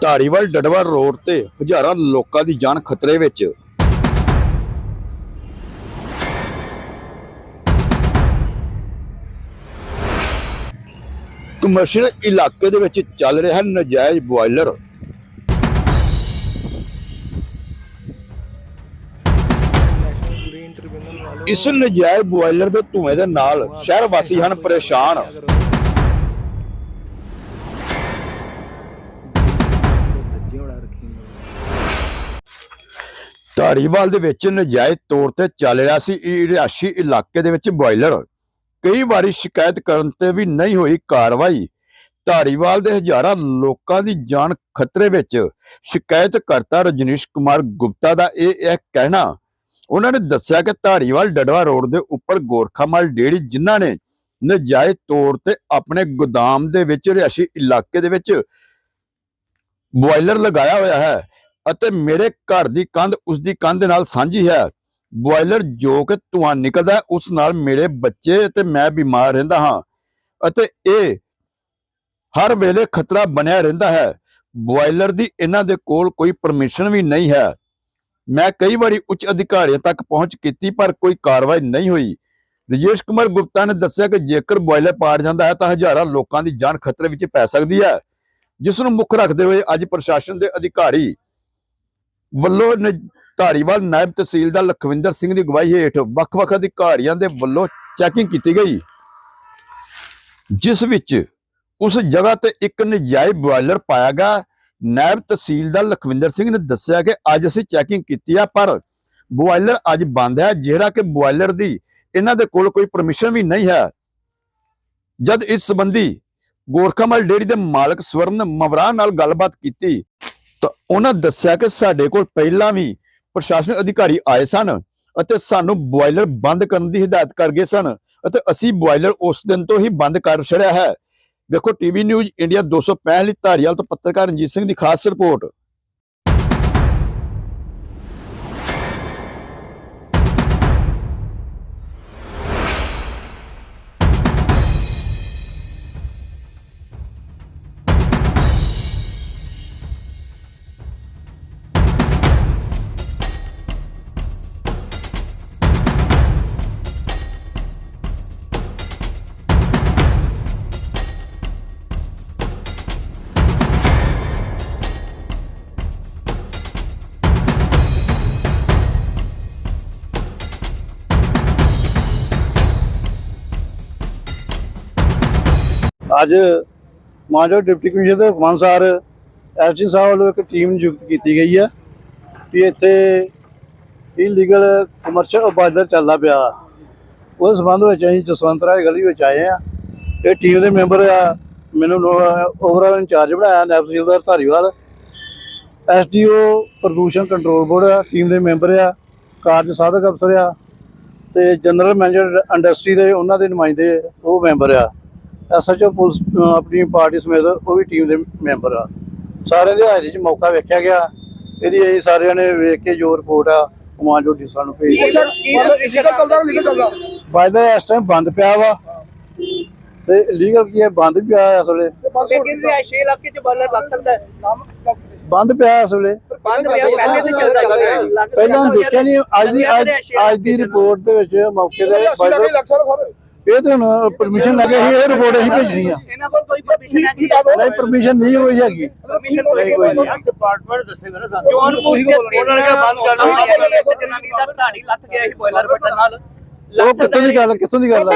Dhariwal ਡਡਵਾ road ਤੇ ਹਜ਼ਾਰਾਂ ਲੋਕਾਂ ਦੀ ਜਾਨ ਖਤਰੇ ਵਿੱਚ। ਕਮਰਸ਼ੀਅਲ ਇਲਾਕੇ ਦੇ ਵਿੱਚ ਚੱਲ ਰਿਹਾ ਨਜਾਇਜ਼ ਬੋਇਲਰ। ਇਸ ਨਜਾਇਜ਼ ਬੋਇਲਰ ਦੇ ਧੂਏ ਦੇ ਨਾਲ ਸ਼ਹਿਰ ਵਾਸੀ ਹਨ ਪਰੇਸ਼ਾਨ। ਧਾਰੀਵਾਲ ਦੇ ਵਿੱਚ ਨਜਾਇਜ਼ ਤੌਰ ਤੇ ਚੱਲ ਰਿਹਾ ਸੀ। ਇਹ ਰਿਹਾਸ਼ੀ ਇਲਾਕੇ ਦੇ ਵਿੱਚ ਬੋਇਲਰ ਕਈ ਵਾਰੀ ਸ਼ਿਕਾਇਤ ਕਰਨ ਤੇ ਵੀ ਨਹੀਂ ਹੋਈ ਕਾਰਵਾਈ। ਧਾਰੀਵਾਲ ਦੇ ਹਜ਼ਾਰਾਂ ਲੋਕਾਂ ਦੀ ਜਾਨ ਖਤਰੇ ਵਿੱਚ ਸ਼ਿਕਾਇਤਕਰਤਾ ਰਜਨੀਸ਼ ਕੁਮਾਰ ਗੁਪਤਾ ਦਾ ਇਹ ਇਹ ਕਹਿਣਾ। ਉਹਨਾਂ ਨੇ ਦੱਸਿਆ ਕਿ ਧਾਰੀਵਾਲ ਡਡਵਾ ਰੋਡ ਦੇ ਉੱਪਰ ਗੋਰਖਾਮਲ ਡੇੜੀ ਜਿਨ੍ਹਾਂ ਨੇ ਨਜਾਇਜ਼ ਤੌਰ ਤੇ ਆਪਣੇ ਗੋਦਾਮ ਦੇ ਵਿੱਚ ਰਿਹਾਸ਼ੀ ਇਲਾਕੇ ਦੇ ਵਿੱਚ ਬੋਇਲਰ ਲਗਾਇਆ ਹੋਇਆ ਹੈ ਅਤੇ ਮੇਰੇ ਘਰ ਦੀ ਕੰਧ ਉਸ ਦੀ ਕੰਧ ਨਾਲ ਸਾਂਝੀ ਹੈ। ਬੋਇਲਰ ਜੋ ਕਿ ਧੂਆਂ ਨਿਕਲਦਾ ਉਸ ਨਾਲ ਮੇਰੇ ਬੱਚੇ ਅਤੇ ਮੈਂ ਬਿਮਾਰ ਰਹਿੰਦਾ ਹਾਂ ਅਤੇ ਇਹ ਹਰ ਵੇਲੇ ਖਤਰਾ ਬਣਿਆ ਰਹਿੰਦਾ ਹੈ। ਬੋਇਲਰ ਦੀ ਇਹਨਾਂ ਦੇ ਕੋਲ ਕੋਈ ਪਰਮਿਸ਼ਨ ਵੀ ਨਹੀਂ ਹੈ। ਮੈਂ ਕਈ ਵਾਰੀ ਉੱਚ ਅਧਿਕਾਰੀਆਂ ਤੱਕ ਪਹੁੰਚ ਕੀਤੀ, ਪਰ ਕੋਈ ਕਾਰਵਾਈ ਨਹੀਂ ਹੋਈ। ਰਜੇਸ਼ ਕੁਮਾਰ ਗੁਪਤਾ ਨੇ ਦੱਸਿਆ ਕਿ ਜੇਕਰ ਬੋਇਲਰ ਪਾੜ ਜਾਂਦਾ ਹੈ, ਤਾਂ ਹਜ਼ਾਰਾਂ ਲੋਕਾਂ ਦੀ ਜਾਨ ਖਤਰੇ ਵਿੱਚ ਪੈ ਸਕਦੀ ਹੈ। ਜਿਸ ਨੂੰ ਮੁੱਖ ਰੱਖਦੇ ਹੋਏ ਅੱਜ ਪ੍ਰਸ਼ਾਸਨ ਦੇ ਅਧਿਕਾਰੀ ਵੱਲੋਂ ਧਾਰੀਵਾਲ ਨਾਇਬ ਤਹਿਸੀਲਦਾਰ ਲਖਵਿੰਦਰ ਸਿੰਘ ਦੀ ਅਗਵਾਈ ਹੇਠ ਵੱਖ-ਵੱਖ ਅਧਿਕਾਰੀਆਂ ਦੇ ਵੱਲੋਂ ਚੈਕਿੰਗ ਕੀਤੀ ਗਈ। ਜਿਸ ਵਿੱਚ ਉਸ ਜਗ੍ਹਾ ਤੇ ਇੱਕ ਨਜਾਇਜ਼ ਬੋਇਲਰ ਪਾਇਆ ਗਿਆ। ਨਾਇਬ ਤਹਿਸੀਲਦਾਰ ਲਖਵਿੰਦਰ ਸਿੰਘ ਨੇ ਦੱਸਿਆ ਕਿ ਅੱਜ ਅਸੀਂ ਚੈਕਿੰਗ ਕੀਤੀ ਆ, ਪਰ ਬੋਇਲਰ ਅੱਜ ਬੰਦ ਹੈ, ਜਿਹੜਾ ਕਿ ਬੋਇਲਰ ਦੀ ਇਹਨਾਂ ਦੇ ਕੋਲ ਕੋਈ ਪਰਮਿਸ਼ਨ ਵੀ ਨਹੀਂ ਹੈ। ਜਦ ਇਸ ਸੰਬੰਧੀ ਗੋਰਖਾਮਲ ਡੇਰੀ ਦੇ ਮਾਲਕ ਸਵਰਨ ਮਵਰਾ ਨਾਲ ਗੱਲਬਾਤ ਕੀਤੀ। ਉਹਨਾਂ ਦੱਸਿਆ ਕਿ ਸਾਡੇ ਕੋਲ ਪਹਿਲਾਂ ਵੀ ਪ੍ਰਸ਼ਾਸਨ ਅਧਿਕਾਰੀ ਆਏ ਸਨ ਅਤੇ ਸਾਨੂੰ ਬੋਇਲਰ ਬੰਦ ਕਰਨ ਦੀ ਹਦਾਇਤ ਕਰ ਗਏ ਸਨ ਅਤੇ ਅਸੀਂ ਬੋਇਲਰ ਉਸ ਦਿਨ ਤੋਂ ਹੀ ਬੰਦ ਕਰ ਛੜਿਆ ਹੈ। ਵੇਖੋ ਟੀਵੀ ਨਿਊਜ਼ ਇੰਡੀਆ 265 ਧਾਰੀਵਾਲ ਤੋਂ ਪੱਤਰਕਾਰ ਰਣਜੀਤ ਸਿੰਘ ਦੀ ਖਾਸ ਰਿਪੋਰਟ। ਅੱਜ ਮਾਨਯੋਗ ਡਿਪਟੀ ਕਮਿਸ਼ਨਰ ਦੇ ਹੁਕਮ ਅਨੁਸਾਰ ਐਸਡੀ ਸਾਹਿਬ ਵੱਲੋਂ ਇੱਕ ਟੀਮ ਨਿਯੁਕਤ ਕੀਤੀ ਗਈ ਹੈ ਵੀ ਇੱਥੇ ਇਲੀਗਲ ਕਮਰਸ਼ੀਅਲ ਬਾਜ਼ਾਰ ਚੱਲਦਾ ਪਿਆ। ਉਸ ਸੰਬੰਧ ਵਿੱਚ ਅਸੀਂ ਜਸਵੰਤ ਰਾਏ ਗਲੀ ਵਿੱਚ ਆਏ ਆ ਇਹ ਟੀਮ ਦੇ ਮੈਂਬਰ ਆ, ਮੈਨੂੰ ਓਵਰਆਲ ਇੰਚਾਰਜ ਬਣਾਇਆ, ਨੈਬ ਤਹਿਸੀਲਦਾਰ ਧਾਰੀਵਾਲ। ਐਸਡੀਓ ਪ੍ਰਦੂਸ਼ਣ ਕੰਟਰੋਲ ਬੋਰਡ ਆ ਟੀਮ ਦੇ ਮੈਂਬਰ ਆ, ਕਾਰਜ ਸਾਧਕ ਅਫਸਰ ਆ ਤੇ ਜਨਰਲ ਮੈਨੇਜਰ ਇੰਡਸਟਰੀ ਦੇ ਉਹਨਾਂ ਦੇ ਨੁਮਾਇੰਦੇ ਉਹ ਮੈਂਬਰ ਆ। ਐਸਐਚਓ ਪੁਲਿਸ ਆਪਣੀ ਪਾਰਟੀ ਸਮੇਤ ਉਹ ਵੀ ਟੀਮ ਦੇ ਮੈਂਬਰ ਆ। ਸਾਰਿਆਂ ਦੇ ਹਾਜ਼ਰੀ 'ਚ ਮੌਕਾ ਵੇਖਿਆ ਗਿਆ। ਇਹਦੀ ਅਸੀਂ ਸਾਰਿਆਂ ਨੇ ਵੇਖ ਕੇ ਜੋ ਰਿਪੋਰਟ ਆ ਕਮਾਂਡੋ ਡੀ ਸਾਨੂੰ ਭੇਜ ਦਿੱਤੀ। ਬਾਇਦਾ ਇਸ ਟਾਈਮ ਬੰਦ ਪਿਆ ਵਾ। ਤੇ ਲੀਗਲ ਕੀ ਹੈ? ਬੰਦ ਵੀ ਪਿਆ ਇਸ ਵੇਲੇ। ਲੇਕਿਨ ਰਿਹਾਇਸ਼ੀ ਇਲਾਕੇ ਚ ਬਾਲਰ ਲੱਗ ਸਕਦਾ ਹੈ। ਬੰਦ ਪਿਆ ਇਸ ਵੇਲੇ। ਬੰਦ ਪਿਆ ਪਹਿਲੇ ਤੇ ਚੱਲਦਾ ਹੈ ਲੱਗ ਸਕਦਾ ਪਹਿਲਾਂ। ਦੇਖਿਆ ਨਹੀਂ ਅੱਜ ਦੀ ਅੱਜ ਦੀ ਰਿਪੋਰਟ ਦੇ ਵਿੱਚ ਮੌਕੇ ਤੇ ਬਾਇਦਾ ਇਹ ਤਾਂ ਹੁਣ ਪਰਮਿਸ਼ਨ ਲੱਗੇ ਸੀ ਇਹ ਰਿਪੋਰਟ ਅਸੀਂ ਭੇਜਣੀ ਆ। ਇਹਨਾਂ ਕੋਲ ਕੋਈ ਪਰਮਿਸ਼ਨ ਹੈ ਜੀ ਨਹੀਂ ਪਰਮਿਸ਼ਨ ਨਹੀਂ ਹੋਈ ਹੈਗੀ। ਪਰਮਿਸ਼ਨ ਨਹੀਂ ਕੋਈ ਨਹੀਂ ਡਿਪਾਰਟਮੈਂਟ ਦੱਸੇਗਾ ਨਾ ਸਾਨੂੰ। ਜੋਨਪੁਰ ਬੋਲ- ਉਹਨਾਂ ਨੇ ਕਿਹਾ ਬੰਦ ਕਰ ਦਿਓ ਜਨਾਨੀ ਦਾ ਧਾੜੀ ਲੱਥ ਗਿਆ ਸੀ ਬੋਇਲਰ ਬਟਨ ਨਾਲ। ਉਹ ਕਿੱਥੋਂ ਦੀ ਗੱਲ ਕਿੱਥੋਂ ਦੀ ਗੱਲ ਆ?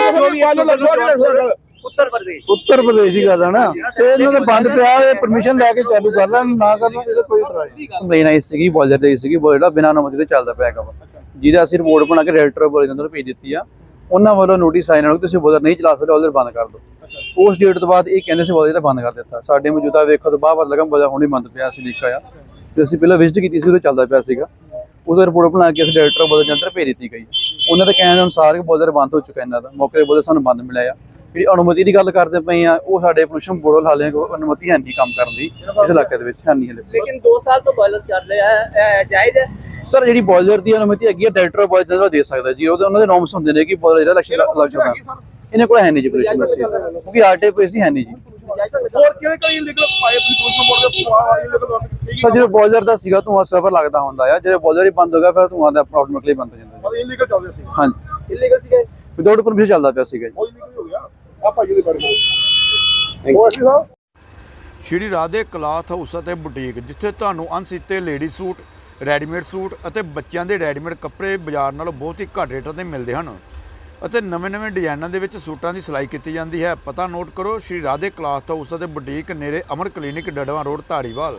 ਉੱਤਰ ਪ੍ਰਦੇਸ਼ ਉੱਤਰ ਪ੍ਰਦੇਸ਼। ਦੀ ਗੱਲ ਆ ਨਾ। ਤੇ ਇਹਨਾਂ ਦੇ ਬੰਦ ਪਿਆ ਇਹ ਪਰਮਿਸ਼ਨ ਲੈ ਕੇ ਚਾਲੂ ਕਰ ਲੈਣ ਨਾ ਕਰਨ ਇਹਦੇ ਕੋਈ ਇਤਰਾਜ਼ ਨਹੀਂ। ਕੰਪਲੇਨ ਆਈ ਸੀਗੀ ਬੋਇਲਰ ਤੇ ਸੀਗੀ ਬੋਇਲਰ ਬਿਨਾਂ ਅਨੁਮਤੀ ਤੋਂ ਚੱਲਦਾ ਪਿਆ ਹੈਗਾ ਵਾ ਜਿਹਦਾ ਅਸੀਂ ਰਿਪੋਰਟ ਬਣਾ ਕੇ ਡਾਇਰੈਕਟਰ ਬੋਇਲਰ ਨੂੰ ਭੇਜ ਦਿੱਤੀ ਆ। ਉਹਨਾਂ ਵੱਲੋਂ ਨੋਟਿਸ ਆਇਆ ਨਾਲ ਕਿ ਤੁਸੀਂ ਬੋਇਲਰ ਨਹੀਂ ਚਲਾ ਸਕਦੇ ਬੋਇਲਰ ਬੰਦ ਕਰ ਦਿਓ। ਉਸ ਡੇਟ ਤੋਂ ਬਾਅਦ ਇਹ ਕਹਿੰਦੇ ਸੀ ਬੋਇਲਰ ਬੰਦ ਕਰ ਦਿੱਤਾ। ਸਾਡੇ ਮੌਜੂਦਾ ਵੇਖੋ ਤੋਂ ਬਾਅਦ ਪਤਾ ਲੱਗਾ ਬੋਇਲਰ ਹੁਣੇ ਬੰਦ ਪਿਆ ਸੀ ਲਿਖਿਆ ਆ। ਤੇ ਅਸੀਂ ਪਹਿਲਾਂ ਵਿਜ਼ਿਟ ਕੀਤੀ ਸੀ ਉਹ ਚੱਲਦਾ ਪਿਆ ਸੀਗਾ। ਉਹਦਾ ਰਿਪੋਰਟ ਬਣਾ ਕੇ ਅਸੀਂ ਡਾਇਰੈਕਟਰ ਬੋਇਲਰ ਦੇ ਅੰਦਰ ਭੇਜ ਦਿੱਤੀ ਗਈ। ਉਹਨਾਂ ਦੇ ਕਹਿਣ ਦੇ ਅਨੁਸਾਰ ਕਿ ਬੋਇਲਰ ਬੰਦ ਹੋ ਚੁੱਕਾ ਇਹਨਾਂ ਦਾ। ਮੌਕੇ ਤੇ ਬੋਇਲਰ ਸਾਨੂੰ ਬੰਦ ਮਿਲਿਆ ਆ। ਜਿਹੜੀ ਅਨੁਮਤੀ ਦੀ ਗੱਲ ਕਰਦੇ ਪਏ ਆ ਉਹ ਸਾਡੇ ਪੋਲੂਸ਼ਨ ਬੋਰਡ ਹਾਲੇ ਕੋਈ ਅਨੁਮਤੀ ਹੈ ਨਹੀਂ ਕੰਮ ਕਰਨ ਦੀ ਇਸ ਇਲਾਕੇ ਦੇ ਵਿੱਚ ਹੈ ਨਹੀਂ ਹਲੇ। ਲੇਕਿਨ 2 ਸਾਲ ਤੋਂ ਬੋਇਲਰ ਚੱਲ ਰਿਹਾ ਹੈ ਇਹ ਜਾਇਜ਼ ਹੈ। ਸਰ ਜਿਹੜੀ ਬੋਇਲਰ ਦੀ ਅਨੁਮਤੀ ਹੈਗੀ ਹੈ ਡਾਇਰੈਕਟਰ ਬੋਇਲਰ ਦੇ ਸਕਦਾ ਜੀ ਉਹਦੇ ਉਹਨਾਂ ਦੇ ਨੋਰਮਸ ਹੁੰਦੇ ਨੇ ਕਿ ਬੋਇਲਰ ਜਿਹੜਾ ਇਲੈਕਸ਼ਨ ਲੱਗ ਸਕਦਾ ਇਹਨਾਂ ਕੋਲ ਹੈ ਨਹੀਂ ਜੀ ਪੋਲੂਸ਼ਨ ਕਿਉਂਕਿ ਆਰਟੀਪੀਸੀ ਹੈ ਨਹੀਂ ਜੀ। ਹੋਰ ਕਿਹੜੇ ਕਿਹੜੇ ਇਲੀਗਲ ਪਾਏ ਤੁਸੀਂ ਪੁਲਿਸ ਨੂੰ ਬੋਲਦੇ ਇਲੀਗਲ ਸਰ ਜਿਹੜੇ ਬੋਇਲਰ ਦਾ ਸੀਗਾ ਧੂਆਂ ਸਟਫਰ ਲੱਗਦਾ ਹੁੰਦਾ ਆ। ਜਿਹੜੇ ਬੋਇਲਰ ਹੀ ਬੰਦ ਹੋ ਗਿਆ ਫਿਰ ਧੂਆਂ ਦਾ ਆਟੋਮੈਟਿਕਲੀ ਬੰਦ ਹੋ ਜਾਂਦਾ ਮਤਲਬ ਇਲੀਗਲ ਚੱਲਦੇ ਸੀ। ਹਾਂਜੀ। ਇਲੀਗਲ ਸੀਗੇ ਵਿਦਆਊਟ ਪਰਮਿਸ਼ਨ ਚੱਲਦਾ ਪਿਆ ਸੀਗਾ ਜੀ। ਉਹ ਇਲੀਗਲ ਹੋ ਗਿਆ। ਆ ਭਾਈ ਦੇ ਬਾਰੇ ਉਹ ਅਸੀਂ ਸਾਹਿਬ ਸ਼੍ਰੀ ਰਾਧੇ ਕਲਾਥ ਹਾਊਸ ਅਤੇ ਬੁਟੀਕ ਜਿੱਥੇ ਤੁਹਾਨੂੰ ਅਣਸੀਤੇ ਲੇਡੀ ਸੂਟ ਰੈਡੀਮੇਡ ਸੂਟ ਅਤੇ ਬੱਚਿਆਂ ਦੇ ਰੈਡੀਮੇਡ ਕੱਪੜੇ ਬਾਜ਼ਾਰ ਨਾਲੋਂ ਬਹੁਤ ਹੀ ਘੱਟ ਰੇਟਾਂ ਤੇ ਮਿਲਦੇ ਹਨ। ਅਤੇ ਨਵੇਂ-ਨਵੇਂ ਡਿਜ਼ਾਈਨਾਂ ਦੇ ਵਿੱਚ ਸੂਟਾਂ ਦੀ ਸਿਲਾਈ ਕੀਤੀ ਜਾਂਦੀ ਹੈ। ਪਤਾ ਨੋਟ ਕਰੋ ਸ਼੍ਰੀ ਰਾਧੇ ਕਲਾਥ ਹਾਊਸ ਅਤੇ ਬੁਟੀਕ ਨੇੜੇ ਅਮਰ ਕਲੀਨਿਕ ਡੜਵਾ ਰੋਡ ਧਾਰੀਵਾਲ।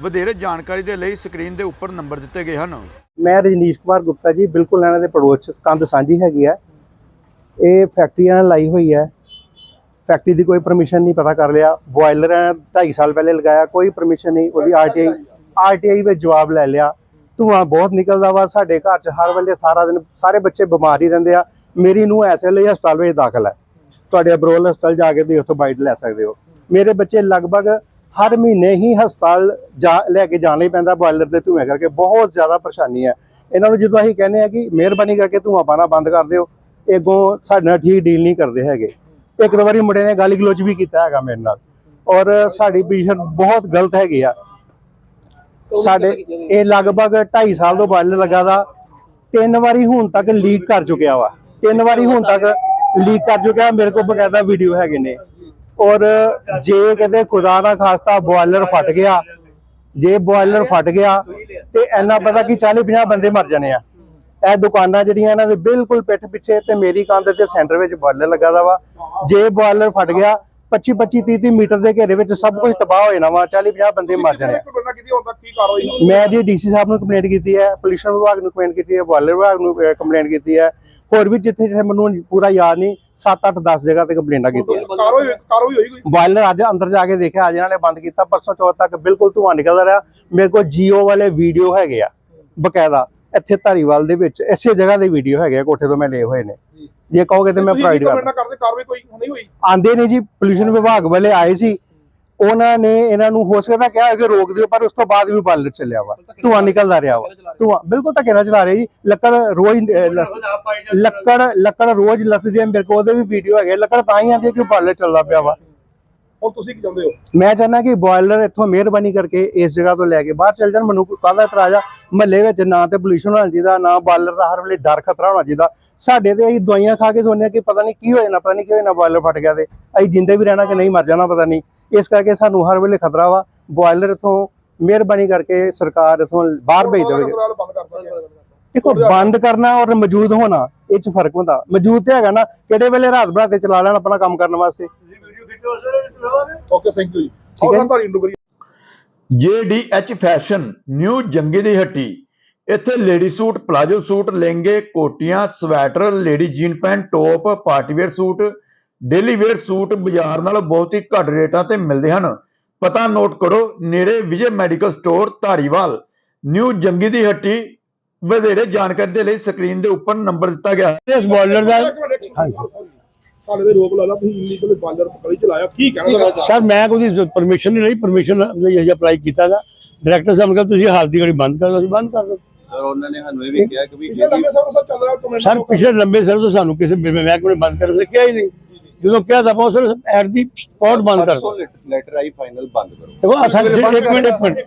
ਵਧੇਰੇ ਜਾਣਕਾਰੀ ਦੇ ਲਈ ਸਕਰੀਨ ਦੇ ਉੱਪਰ ਨੰਬਰ ਦਿੱਤੇ ਗਏ ਹਨ। ਮੈਂ ਰਜਨੀਸ਼ ਕੁਮਾਰ ਗੁਪਤਾ ਜੀ ਬਿਲਕੁਲ ਇਹਨਾਂ ਦੇ ਪੜੋਸ ਚ ਕੰਧ ਸਾਂਝੀ ਹੈਗੀ ਆ। ਇਹ ਫੈਕਟਰੀਆਂ ਨਾਲ ਲਾਈ ਹੋਈ ਹੈ ਫੈਕਟਰੀ ਦੀ ਕੋਈ ਪਰਮਿਸ਼ਨ ਨਹੀਂ ਪਤਾ ਕਰ ਲਿਆ। ਬੋਇਲਰ 2.5 ਸਾਲ ਪਹਿਲੇ ਲਗਾਇਆ ਕੋਈ ਪਰਮਿਸ਼ਨ ਨਹੀਂ ਉਹਦੀ ਆਰਟੀਆਈ ਆਰਟੀਆਈ ਵਿੱਚ ਜਵਾਬ ਲੈ ਲਿਆ। ਧੂਆਂ ਬਹੁਤ ਨਿਕਲਦਾ ਵਾ ਸਾਡੇ ਘਰ ਚ, ਹਰ ਵੇਲੇ ਸਾਰਾ ਦਿਨ ਸਾਰੇ ਬੱਚੇ ਬਿਮਾਰ ਹੀ ਰਹਿੰਦੇ ਆ। ਮੇਰੀ ਨੂੰ ਐਸੇ ਲਈ ਹਸਪਤਾਲ ਵਿੱਚ ਦਾਖਲ ਹੈ। ਤੁਹਾਡੇ ਅਬਰੋਲ ਹਸਪਤਾਲ ਜਾ ਕੇ ਤੁਸੀਂ ਉੱਥੋਂ ਬਾਈਟ ਲੈ ਸਕਦੇ ਹੋ। ਮੇਰੇ ਬੱਚੇ ਲਗਭਗ ਹਰ ਮਹੀਨੇ ਹੀ ਹਸਪਤਾਲ ਜਾ ਲੈ ਕੇ ਜਾਣਾ ਹੀ ਪੈਂਦਾ, ਬੋਇਲਰ ਦੇ ਧੂਏ ਕਰਕੇ। ਬਹੁਤ ਜ਼ਿਆਦਾ ਪਰੇਸ਼ਾਨੀ ਹੈ। ਇਹਨਾਂ ਨੂੰ ਜਦੋਂ ਅਸੀਂ ਕਹਿੰਦੇ ਆ ਕਿ ਮਿਹਰਬਾਨੀ ਕਰਕੇ ਧੂਆਂ ਪਾਣਾ ਬੰਦ ਕਰ ਦਿਓ, ਅੱਗੋਂ ਸਾਡੇ ਨਾਲ ਠੀਕ ਡੀਲ ਨਹੀਂ ਕਰਦੇ ਹੈਗੇ। ਇੱਕ ਦੋ ਵਾਰੀ ਮੁੰਡੇ ਨੇ ਗਾਲੀ ਗਲੋਚ ਵੀ ਕੀਤਾ ਹੈਗਾ ਮੇਰੇ ਨਾਲ। ਔਰ ਸਾਡੀ ਪੋਜੀਸ਼ਨ ਬਹੁਤ ਗਲਤ ਹੈਗੀ ਆ। ਸਾਡੇ ਇਹ ਲਗਭਗ 2.5 ਸਾਲ ਤੋਂ ਬਾਅਦ ਲੱਗਾ ਦਾ ਤਿੰਨ ਵਾਰੀ ਹੁਣ ਤੱਕ ਲੀਕ ਕਰ ਚੁੱਕਿਆ ਵਾ। ਤਿੰਨ ਵਾਰੀ ਹੁਣ ਤੱਕ ਲੀਕ ਕਰ ਚੁੱਕਿਆ ਮੇਰੇ ਕੋਲ ਬਕਾਇਦਾ ਵੀਡੀਓ ਹੈਗੇ ਨੇ। ਔਰ ਜੇ ਕਿਤੇ ਖੁਦਾ ਨਾ ਖਾਸਤਾ ਬੋਇਲਰ ਫਟ ਗਿਆ ਜੇ ਬੋਇਲਰ ਫਟ ਗਿਆ ਤੇ ਇੰਨਾ ਪਤਾ ਕਿ 40 50 ਬੰਦੇ ਮਰ ਜਾਣੇ ਆ। ਇਹ ਦੁਕਾਨਾਂ ਜਿਹੜੀਆਂ ਇਹਨਾਂ ਦੇ ਬਿਲਕੁਲ ਪਿੱਠ ਪਿੱਛੇ ਤੇ ਮੇਰੀ ਕੰਧ ਦੇ ਸੈਂਟਰ ਵਿੱਚ ਬੋਇਲਰ ਲੱਗਾ ਦਾ ਵਾ। ਜੇ ਬੋਇਲਰ ਫਟ ਗਿਆ 25 25 30 30 ਮੀਟਰ ਦੇ ਘੇਰੇ ਵਿੱਚ ਸਭ ਕੁਝ ਤਬਾਹ ਹੋ ਜਾਣਾ ਵਾ 40 50 ਬੰਦੇ ਮਰ ਜਾਣੇ ਹੁੰਦਾ ਕੀ ਕਾਰਵਾਈ ਮੈਂ ਜੀ ਡੀਸੀ ਸਾਹਿਬ ਨੂੰ ਕੰਪਲੇਂਟ ਕੀਤੀ ਹੈ ਪੋਲਿਊਸ਼ਨ ਵਿਭਾਗ ਨੂੰ ਕੰਪਲੇਂਟ ਕੀਤੀ ਹੈ ਬੋਇਲਰ ਵਿਭਾਗ ਨੂੰ ਕੰਪਲੇਂਟ ਕੀਤੀ ਹੈ। ਹੋਰ ਵੀ ਜਿੱਥੇ ਜਿੱਥੇ ਮੈਨੂੰ ਪੂਰਾ ਯਾਦ ਨਹੀਂ 7 8 10 ਜਗ੍ਹਾ ਤੇ ਕੰਪਲੇਂਟਾਂ ਕੀਤੀਆਂ। ਕਾਰਵਾਈ ਕਾਰਵਾਈ ਹੋਈ ਕੋਈ? ਬੋਇਲਰ ਅੱਜ ਅੰਦਰ ਜਾ ਕੇ ਦੇਖਿਆ ਅੱਜ ਇਹਨਾਂ ਨੇ ਬੰਦ ਕੀਤਾ ਪਰਸੋਂ ਚੌਥ ਤੱਕ ਬਿਲਕੁਲ ਧੂਆਂ ਨਿਕਲਦਾ ਰਿਹਾ। ਮੇਰੇ ਕੋਲ ਜੀਓ ਵਾਲੇ ਵੀਡੀਓ ਹੈਗੇ ਆ ਬਕਾਇਦਾ। ਇੱਥੇ ਧਾਰੀਵਾਲ ਦੇ ਵਿੱਚ ਇਸੇ ਜਗ੍ਹਾ ਦੇ ਵੀਡੀਓ ਹੈਗੇ ਆ ਕੋਠੇ ਤੋਂ ਮੈਂ ਲਏ ਹੋਏ ਨੇ। ਜੇ ਕਹੋਗੇ ਤੇ ਮੈਂ ਪ੍ਰੋਵਾਈਡ ਕਰ ਕਰਦੇ। ਕਾਰਵਾਈ ਕੋਈ ਨਹੀਂ ਹੋਈ? ਆਂਦੇ ਨੇ ਜੀ ਪੋਲੂਸ਼ਨ ਵਿਭਾਗ ਵਾਲੇ ਆਏ ਸੀ। ਉਹਨਾਂ ਨੇ ਇਹਨਾਂ ਨੂੰ ਹੋ ਸਕਦਾ ਕਿਹਾ ਕਿ ਰੋਕ ਦਿਓ ਪਰ ਉਸ ਤੋਂ ਬਾਅਦ ਵੀ ਬਾਲਰ ਚੱਲਿਆ ਵਾ। ਧੂਆਂ ਨਿਕਲਦਾ ਰਿਹਾ ਵਾ। ਧੂਆਂ ਬਿਲਕੁਲ ਧੱਕੇ ਨਾਲ ਚਲਾ ਰਹੇ ਜੀ। ਲੱਕੜ ਰੋਜ਼ ਲੱਕੜ ਲੱਕੜ ਰੋਜ਼ ਲੱਥਦੀ ਹੈ। ਮੇਰੇ ਕੋਲ ਉਹਦੇ ਵੀ ਵੀਡੀਓ ਹੈਗੇ ਲੱਕੜ ਤਾਂ ਹੀ ਆਂਦੀ ਹੈ ਕਿ ਬਾਲਰ ਚੱਲਦਾ ਪਿਆ ਵਾ। ਹੁਣ ਤੁਸੀਂ ਕੀ ਚਾਹੁੰਦੇ ਹੋ? ਮੈਂ ਚਾਹੁੰਦਾ ਕਿ ਬੋਇਲਰ ਇੱਥੋਂ ਮਿਹਰਬਾਨੀ ਕਰਕੇ ਇਸ ਜਗ੍ਹਾ ਤੋਂ ਲੈ ਕੇ ਬਾਹਰ ਚੱਲ ਜਾਣ। ਮੈਨੂੰ ਕਾਹਦਾ ਇਤਰਾਜ਼ ਆ? ਮਹੱਲੇ ਵਿੱਚ ਨਾ ਤੇ ਪੋਲੂਸ਼ਨ ਹੋਣਾ ਚਾਹੀਦਾ ਨਾ ਬਾਇਲਰ ਦਾ ਹਰ ਵੇਲੇ ਡਰ ਖਤਰਾ ਹੋਣਾ ਚਾਹੀਦਾ। ਸਾਡੇ ਤੇ ਅਸੀਂ ਦਵਾਈਆਂ ਖਾ ਕੇ ਸੋਚਦੇ ਕਿ ਪਤਾ ਨਹੀਂ ਕੀ ਹੋ ਜਾਣਾ ਪਤਾ ਨਹੀਂ ਕੀ ਹੋ ਜਾਣਾ ਬਾਇਲਰ ਫਟ ਗਿਆ ਤੇ ਅਸੀਂ ਜਿੰਦੇ ਵੀ ਰਹਿਣਾ ਕਿ ਨਹੀਂ ਮਰ ਜਾਣਾ ਪਤਾ ਨਹੀਂ। ਇਸ ਕਰਕੇ ਸਾਨੂੰ ਹਰ ਵੇਲੇ ਖਤਰਾ ਵਾ। ਬੋਇਲਰ ਇੱਥੋਂ ਮਿਹਰਬਾਨੀ ਕਰਕੇ ਸਰਕਾਰ ਇੱਥੋਂ ਬਾਹਰ ਭੇਜ ਦੇਵੇ ਦੇਖੋ ਬੰਦ ਕਰਨਾ ਔਰ ਮੌਜੂਦ ਹੋਣਾ ਇਹ ਚ ਫ਼ਰਕ ਹੁੰਦਾ। ਮੌਜੂਦ ਤੇ ਹੈਗਾ ਨਾ ਕਿਹੜੇ ਵੇਲੇ ਰਾਤ ਬਰਾਤੇ ਚਲਾ ਲੈਣ ਆਪਣਾ ਕੰਮ ਕਰਨ ਵਾਸਤੇ? ਓਕੇ ਥੈਂਕ ਯੂ ਜੀ ਠੀਕ ਹੈ। ਤੁਹਾਡੀ interview JDH fashion new Jangi ਦੀ ਹੱਟੀ। ਇੱਥੇ ਲੇਡੀ ਸੂਟ ਪਲਾਜੋ ਸੂਟ ਲਹਿੰਗੇ ਕੋਟੀਆਂ sweater lady jean pant top party wear suit daily wear suit ਬਾਜ਼ਾਰ ਨਾਲੋਂ ਬਹੁਤ ਹੀ ਘੱਟ ਰੇਟਾਂ ਤੇ ਮਿਲਦੇ ਹਨ। ਪਤਾ ਨੋਟ ਕਰੋ ਨੇੜੇ Vijay medical store Dhariwal. New Jangi ਦੀ ਹੱਟੀ ਵਧੇਰੇ ਜਾਣਕਾਰੀ ਦੇ ਲਈ ਸਕਰੀਨ ਦੇ ਉੱਪਰ ਨੰਬਰ ਦਿੱਤਾ ਗਿਆ ਹੈ। ਇਸ ਬੋਇਲਰ ਦਾ ਸਾਡੇ ਦੇ ਰੋਕ ਲਾਦਾ ਤੁਸੀਂ ਇਲੀਗਲ ਬਾਲਰ ਗਲੀ ਚਲਾਇਆ ਕੀ ਕਹਿਣਾ ਸਰ ਮੈਂ ਕੋਈ ਪਰਮਿਸ਼ਨ ਨਹੀਂ ਲਈ ਪਰਮਿਸ਼ਨ ਲਈ ਅਪਲਾਈ ਕੀਤਾ ਦਾ ਡਾਇਰੈਕਟਰ ਸਾਹਿਬ ਨੇ ਕਿਹਾ ਤੁਸੀਂ ਹਾਲਤੀ ਘੜੀ ਬੰਦ ਕਰ ਦਿਓ ਅਸੀਂ ਬੰਦ ਕਰ ਦਿੱਤਾ ਔਰ ਉਹਨਾਂ ਨੇ ਸਾਨੂੰ ਇਹ ਵੀ ਕਿਹਾ ਕਿ ਵੀ ਪਿਛਲੇ ਲੰਬੇ ਸਮੇਂ ਤੋਂ ਚੱਲ ਰਿਹਾ ਕਮੈਂਟ ਸਰ ਪਿਛਲੇ ਲੰਬੇ ਸਰ ਤੋਂ ਸਾਨੂੰ ਕਿਸੇ ਮਹਿਕਮੇ ਨੇ ਬੰਦ ਕਰਨ ਸੇ ਕਿਹਾ ਹੀ ਨਹੀਂ। ਜਦੋਂ ਕਿਹਾ ਤਾਂ ਆਪਾਂ ਉਸ ਐਟ ਦੀ ਸਪੌਟ ਬੰਦ ਕਰ ਦਿੱਤਾ ਲੈਟਰ ਆਈ ਫਾਈਨਲ ਬੰਦ ਕਰੋ। ਦੇਖੋ ਅਸਾਂ ਇੱਕ ਮਿੰਟ ਇੱਕ ਮਿੰਟ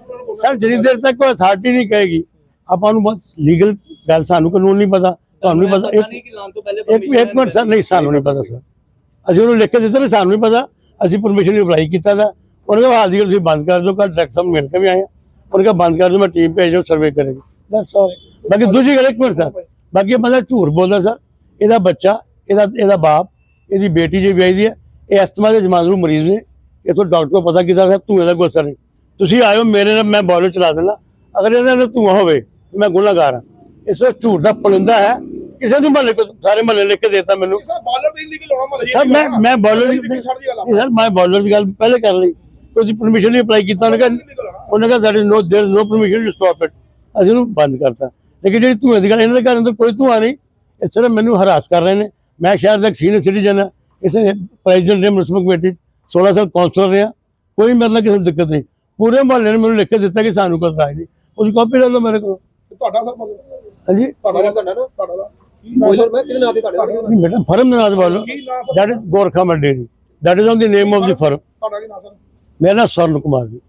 ਸਰ ਜਿੰਨੀ ਦੇਰ ਤੱਕ ਕੋਈ ਅਥਾਰਟੀ ਨਹੀਂ ਕਹੇਗੀ ਆਪਾਂ ਨੂੰ ਲੀਗਲ ਗੱਲ ਸਾਨੂੰ ਕਾਨੂੰਨ ਨਹੀਂ ਪਤਾ ਤੁਹਾਨੂੰ ਨਹੀਂ ਪਤਾ। ਤੋਂ ਇੱਕ ਮਿੰਟ ਸਰ ਨਹੀਂ ਸਾਨੂੰ ਨਹੀਂ ਪਤਾ ਸਰ। ਅਸੀਂ ਉਹਨੂੰ ਲਿਖ ਕੇ ਦਿੱਤਾ ਵੀ ਸਾਨੂੰ ਨਹੀਂ ਪਤਾ ਅਸੀਂ ਪਰਮਿਸ਼ਨ ਲਈ ਅਪਲਾਈ ਕੀਤਾ ਦਾ ਉਹਨੇ ਕਿਹਾ ਹਾਲ ਦੀ ਤੁਸੀਂ ਬੰਦ ਕਰ ਦਿਓ ਕੱਲ ਡਾਇਰੈਕਟ ਸਾਹਿਬ ਮਿਲ ਕੇ ਵੀ ਆਏ ਉਹਨੇ ਕਿਹਾ ਬੰਦ ਕਰ ਦਿਓ ਮੈਂ ਟੀਮ ਭੇਜ ਸਰਵੇ ਕਰੇਗੀ। ਦੈਟਸ ਆਲ ਬਾਕੀ ਦੂਜੀ ਗੱਲ ਇੱਕ ਮਿੰਟ ਸਰ ਬਾਕੀ ਬੰਦਾ ਝੂਠ ਬੋਲਦਾ ਸਰ ਇਹਦਾ ਬੱਚਾ ਇਹਦਾ ਇਹਦਾ ਬਾਪ ਇਹਦੀ ਬੇਟੀ ਜੇ ਵਿਆਹੀ ਦੀ ਹੈ ਇਹ ਅਸਥਮਾ ਦੇ ਜਮਾਨੂ ਮਰੀਜ਼ ਨੇ। ਇਥੋਂ ਡਾਕਟਰ ਕੋਲ ਪਤਾ ਕੀਤਾ ਸਰ ਧੂਏ ਦਾ ਅਸਰ ਨਹੀਂ। ਤੁਸੀਂ ਆਇਓ ਮੇਰੇ ਨਾਲ ਮੈਂ ਬੋਲਰ ਚਲਾ ਦੇਣਾ ਅਗਰ ਇਹਦੇ ਨਾਲ ਧੂਆ ਹੋਵੇ ਮੈਂ ਗੁਨਾਹਗਾਰ ਹਾਂ। ਇਸ ਝੂਠ ਦਾ ਪਲਿੰਦਾ ਹੈ ਕਿਸੇ ਨੂੰ ਮਹੱਲੇ ਕੋ ਸਾਰੇ ਮਹੱਲੇ ਲਿਖ ਕੇ ਦੇਤਾ ਮੈਨੂੰ ਸਰ ਬਾਲਰ ਦੇ ਇਲੀਗਲ ਲਾਉਣਾ ਮਤਲਬ ਸਰ ਮੈਂ ਮੈਂ ਬੋਲਰ ਦੀ ਦੀ ਛੱਡ ਦੀ ਗੱਲ ਆ ਨਹੀਂ ਸਰ ਮੈਂ ਬੋਲਰ ਦੀ ਗੱਲ ਪਹਿਲੇ ਕਰ ਲਈ ਉਹਦੀ ਪਰਮਿਸ਼ਨ ਨਹੀਂ ਅਪਲਾਈ ਕੀਤਾ ਉਹਨੇ ਕਿਹਾ ਉਹਨੇ ਕਿਹਾ that is no there is no permission to stop it ਅਸੀਂ ਉਹਨੂੰ ਬੰਦ ਕਰਤਾ ਲੇਕਿਨ ਜਿਹੜੀ ਧੂਏ ਦੀ ਗੱਲ ਇਹਨਾਂ ਦੇ ਘਰ ਅੰਦਰ ਕੋਈ ਧੂਆ ਨਹੀਂ ਇਸ ਤਰ੍ਹਾਂ ਮੈਨੂੰ ਹਰਾਸ ਕਰ ਰਹੇ ਨੇ ਮੈਂ ਸ਼ਹਿਰ ਦਾ ਇੱਕ ਸੀਨੀਅਰ ਸਿਟੀਜ਼ਨ ਹਾਂ ਇਸੇ ਪ੍ਰੈਜ਼ੀਡੈਂਟ ਦੇ ਮਿਊਨਿਸਪਲ ਕਮੇਟੀ 16 ਸਾਲ ਕਾਉਂਸਲਰ ਰਿਹਾ ਕੋਈ ਮੇਰੇ ਨਾਲ ਕਿਸੇ ਨੂੰ ਦਿੱਕਤ ਨਹੀਂ ਪੂਰੇ ਮੁਹੱਲੇ ਨੇ ਮੈਨੂੰ ਲਿਖ ਕੇ ਦਿੱਤਾ ਕਿ ਸਾਨੂੰ ਕੋਈ ਰਾਜ ਨਹੀਂ ਉਹਦੀ ਕਾਪੀ ਲੈ ਲਓ ਮੇਰੇ ਕੋਲ ਤੁਹਾਡਾ ਸਰ ਮਤਲਬ ਹਾਂਜੀ ਤੁਹਾਡਾ ਤੁਹਾਡਾ ਨਾ ਤੁਹਾਡਾ ਦਾ ਕੀ ਨਾਮ ਸਰ ਮੈਂ ਕਿਹਦੇ ਨਾਂ ਤੇ ਤੁਹਾਡੇ ਨਹੀਂ ਬੇਟਾ ਫਰਮ ਦੇ ਬੋਲੋ ਕੀ ਸਰ. ਤੁਹਾਡਾ ਕੀ ਨਾਮ ਸਰ? ਮੇਰਾ ਨਾਮ ਸਵਰਨ ਕੁਮਾਰ ਜੀ।